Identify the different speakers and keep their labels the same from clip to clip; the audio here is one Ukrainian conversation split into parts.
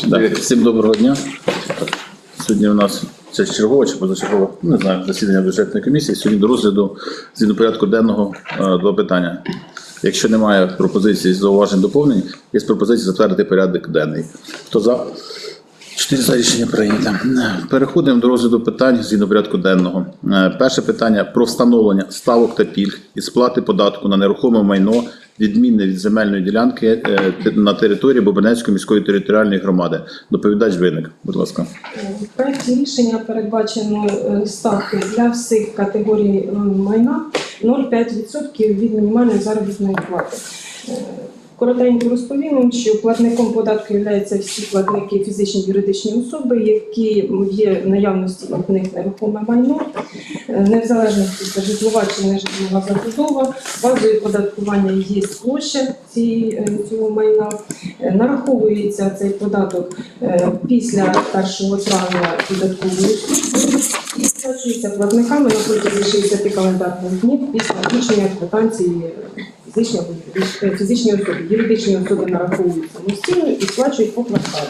Speaker 1: Так, всім доброго дня. Сьогодні у нас це чергове чи позачергове, не знаю, засідання бюджетної комісії. Сьогодні до розгляду згідно порядку денного е, два питання. Якщо немає пропозицій, зауважень, доповнень, є пропозиція затвердити порядок денний. Хто за? Чотири за рішення прийнято. Переходимо до розгляду питань згідно порядку денного. Е, Перше питання про встановлення ставок та пільг і сплати податку на нерухоме майно, відмінне від земельної ділянки е, на території Бобринецької міської територіальної громади. Доповідач виник. Будь ласка.
Speaker 2: В проекті рішення передбачено е, ставки для всіх категорій е, майна 0,5% від мінімальної заробітної плати. Коротенько розповім, що платником податку являються всі платники фізичні юридичні особи, які є в наявності в них нерухоме майно, е, не це житлова чи не житлова забудова. Базою податкування є площа е, цього майна. Е, Нараховується цей податок після 1 травня податкової служби і сплачується платниками на протязі 60 календарних днів після включення квитанції фізичної фізичні особи. Юридичні особи нараховують самостійно і сплачують по кварталу.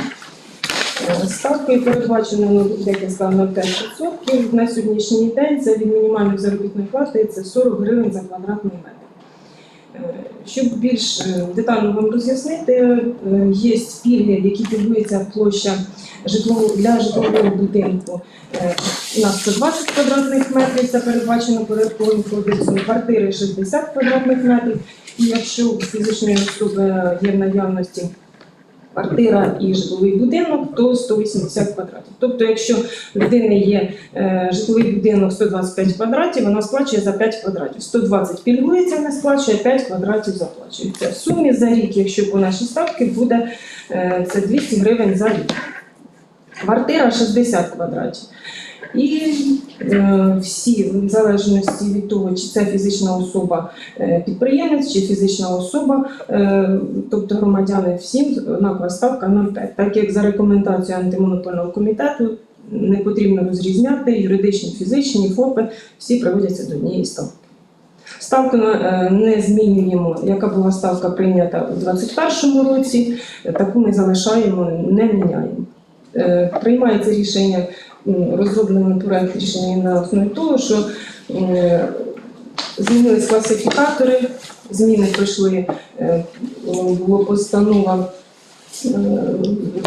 Speaker 2: Е, Ставкою передбачено, як я сказала, 5%. На сьогоднішній день це від мінімальної заробітної плати це 40 гривень за квадратний метр. Щоб більш е, детально вам роз'яснити, е, є пільги, які пільгується площа житлового для житлового будинку е, на 120 квадратних метрів, це передбачено порядковим кодексом, квартири 60 квадратних метрів. І якщо фізичної особи є в наявності квартира і житловий будинок, то 180 квадратів. Тобто, якщо в людини є е, житловий будинок 125 квадратів, вона сплачує за 5 квадратів. 120 пільгується, не сплачує, 5 квадратів заплачується. В сумі за рік, якщо по нашій ставці, буде е, це 200 гривень за рік. Квартира 60 квадратів. І всі, в залежності від того, чи це фізична особа е, підприємець, чи фізична особа, е, тобто громадяни, всім однакова ставка 0,5. Так як за рекомендацією антимонопольного комітету не потрібно розрізняти юридичні, фізичні, ФОПи, всі приводяться до однієї ставки. Ставку е, не змінюємо, яка була ставка прийнята у 2021 році, таку ми залишаємо, не міняємо. Е, Приймається рішення, розроблений проект рішення на основі того, що змінились класифікатори, зміни пройшли, е, була постанова е,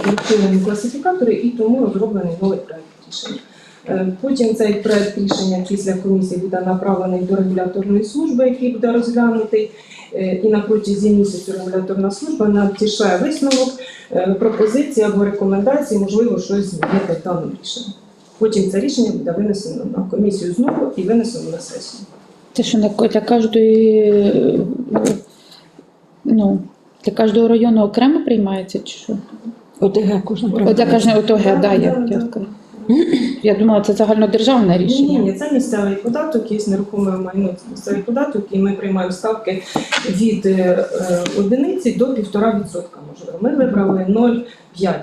Speaker 2: відхилені класифікатори, і тому розроблений новий проект рішення. Е, Потім цей проект рішення після комісії буде направлений до регуляторної служби, який буде розглянутий. І на протязі місяцю регуляторна служба надтішає висновок, е, пропозиції або рекомендації, можливо, щось змінити в даному рішенні. Потім це рішення буде винесено на комісію знову і винесено на сесію.
Speaker 3: Це що на для кожної, е, ну, для кожного району окремо приймається чи що?
Speaker 4: ОТГ кожна
Speaker 3: ОТГ,
Speaker 2: Да,
Speaker 3: да, я
Speaker 2: да.
Speaker 3: сказати. Я думала, це загальнодержавне
Speaker 2: Ні, ні, ні, це місцевий податок, є нерухоме майно, це місцевий податок, і ми приймаємо ставки від е, одиниці до півтора відсотка. Можливо, ми вибрали 0,5.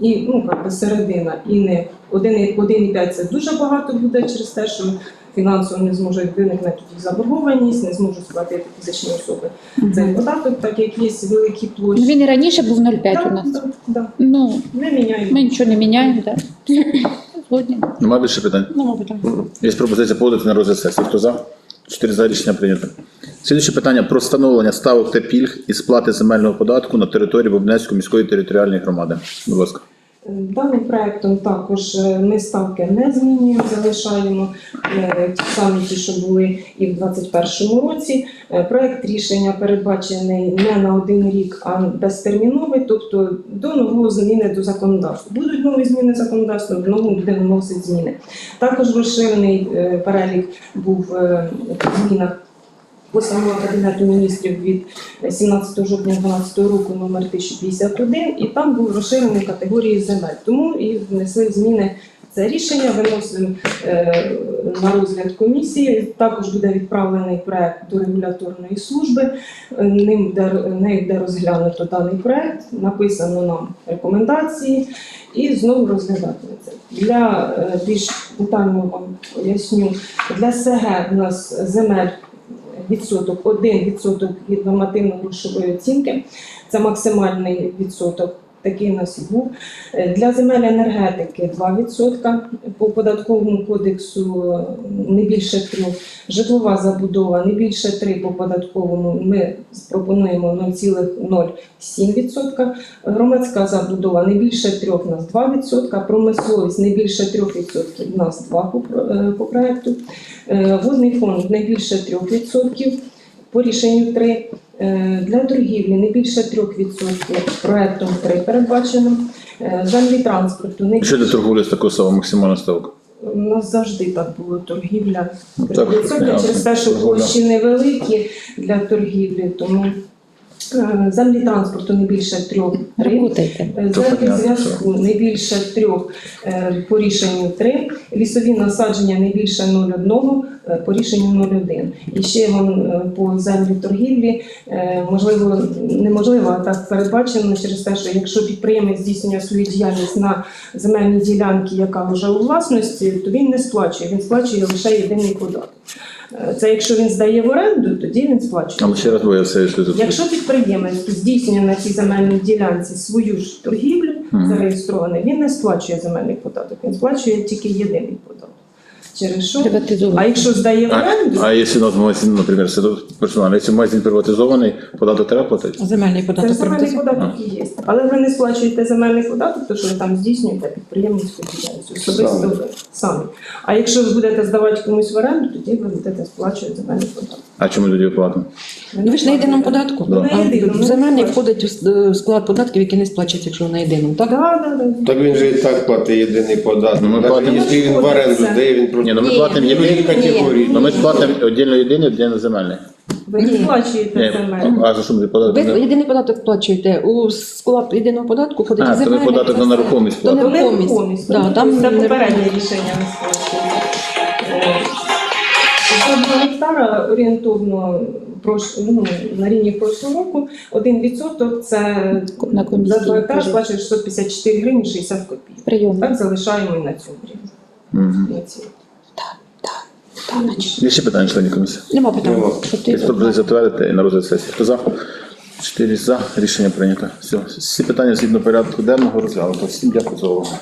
Speaker 2: І ну як би середина, і не 1,5 це дуже багато буде через те, що фінансово не зможуть виникнути тоді заборгованість, не зможуть сплатити фізичні особи. Цей податок, так як є великі
Speaker 3: Ну,
Speaker 2: площі.
Speaker 3: Він і раніше був 0,5
Speaker 2: Да,
Speaker 3: у нас.
Speaker 2: да, да.
Speaker 3: Ну,
Speaker 2: Не міняємо.
Speaker 3: ми нічого не міняємо, так. Згодні.
Speaker 1: Немає більше питань?
Speaker 4: Нема питань.
Speaker 1: Є пропозиція подати на розгляд сесії. Хто за? Чотири за рішення прийнято. Слідуюче питання про встановлення ставок та пільг і сплати земельного податку на території Бобринецької міської територіальної громади. Будь ласка.
Speaker 2: Даним проектом також е, ми ставки не змінюємо, залишаємо е, ті самі ті, що були і в 2021 році. Е, Проект рішення передбачений не на один рік, а безтерміновий, тобто до нового зміни до законодавства. Будуть нові зміни законодавства, в новому буде вносить зміни. Також розширений е, перелік був е, в змінах постанова Кабінету міністрів від 17 жовтня 2012 року номер 1051, і там був розширений категорії земель. Тому і внесли зміни це рішення, виносимо е, на розгляд комісії. Також буде відправлений проект до регуляторної служби. Е, Ним буде, розглянуто даний проект, написано нам рекомендації і знову розглядатиметься. Для е, більш детально вам поясню, для СГ у нас земель відсоток, один відсоток від нормативно-грошової оцінки. Це максимальний відсоток такий у нас був. Е, Для земель енергетики 2%, по податковому кодексу не більше 3, житлова забудова не більше 3 по податковому. Ми пропонуємо 0,07%, громадська забудова не більше 3 у нас 2%, промисловість не більше 3% у нас 2 по, про- е, по проекту, Е, водний фонд не більше 3%, по рішенню 3, Е, для торгівлі не більше 3%, проектом 3 передбачено, Е, землі транспорту не
Speaker 1: Що ти торгуєш з такою самою максимальною ставкою?
Speaker 2: у нас завжди так було торгівля.
Speaker 1: Ну, так,
Speaker 2: 3%,
Speaker 1: ясно.
Speaker 2: через те, що площі невеликі для торгівлі, тому е, землі транспорту не більше 3
Speaker 3: Рахуйте.
Speaker 2: Землі зв'язку не більше трьох е, по рішенню 3, лісові насадження не більше 0,1 е, по рішенню 0,1. І ще вон, е, по землі торгівлі е, можливо, неможливо, а так передбачено через те, що якщо підприємець здійснює свою діяльність на земельній ділянці, яка вже у власності, то він не сплачує, він сплачує лише єдиний податок. Е, Це якщо він здає в оренду, тоді він сплачує.
Speaker 1: Але ще раз, бо я все йшли тут.
Speaker 2: Якщо підприємець здійснює на цій земельній ділянці свою ж торгівлю, зареєстрований, він не сплачує земельний податок, він сплачує тільки єдиний податок. Через що? А якщо здає в
Speaker 1: А,
Speaker 2: оренду,
Speaker 1: а якщо у нас магазин, наприклад, це персонально, якщо магазин приватизований, податок треба платити?
Speaker 4: Земельний
Speaker 2: це
Speaker 4: податок
Speaker 2: земельний
Speaker 4: приватизований.
Speaker 2: податок і є. Але ви не сплачуєте земельний податок, то що ви там здійснюєте підприємницьку діяльність, особисто ви самі. А якщо ви будете здавати комусь в оренду, тоді ви будете сплачувати земельний податок.
Speaker 1: А чому тоді платимо?
Speaker 4: Ну, ви ж на єдиному податку.
Speaker 1: Да.
Speaker 2: На єдиному,
Speaker 4: Земельний входить в с- в склад податків, які не сплачуються, якщо на єдиному, так?
Speaker 2: Да, да, да.
Speaker 5: Так він же і так платить єдиний податок.
Speaker 1: Ну, ми
Speaker 5: Навіть
Speaker 1: платимо.
Speaker 5: якщо він в оренду здає, він просто
Speaker 1: Ні, ну ми
Speaker 4: Ні,
Speaker 1: платимо
Speaker 4: ні,
Speaker 5: категорії.
Speaker 1: Ну ми ж платимо віддільно єдиний, віддільно земельний.
Speaker 2: Ви не сплачуєте
Speaker 1: Ні, а за що ми податок?
Speaker 4: Ви єдиний податок сплачуєте. У склад єдиного податку входить
Speaker 1: А,
Speaker 4: і
Speaker 1: то ви
Speaker 4: земельний.
Speaker 1: податок на нерухомість
Speaker 4: То
Speaker 1: платите.
Speaker 4: нерухомість.
Speaker 2: Нерухомість.
Speaker 4: Да, там
Speaker 2: це попереднє рішення не сплачується. З гектара орієнтовно прош- ну, на рівні прошлого року 1% це
Speaker 3: На
Speaker 2: за
Speaker 3: комісії.
Speaker 2: 2 гектар сплачує 654 гривні 60 копійок.
Speaker 3: Прийом.
Speaker 2: Так залишаємо і на цьому рівні.
Speaker 1: Мгм.
Speaker 2: На.
Speaker 1: Є ще питання членів комісії?
Speaker 4: Нема питань.
Speaker 5: Нема.
Speaker 3: Тобто
Speaker 1: Є пропозиція затвердити і на розгляд сесії. Хто за? Чотири за. Рішення прийнято. Все. Всі питання згідно порядку денного розглянуто. Всім дякую за увагу.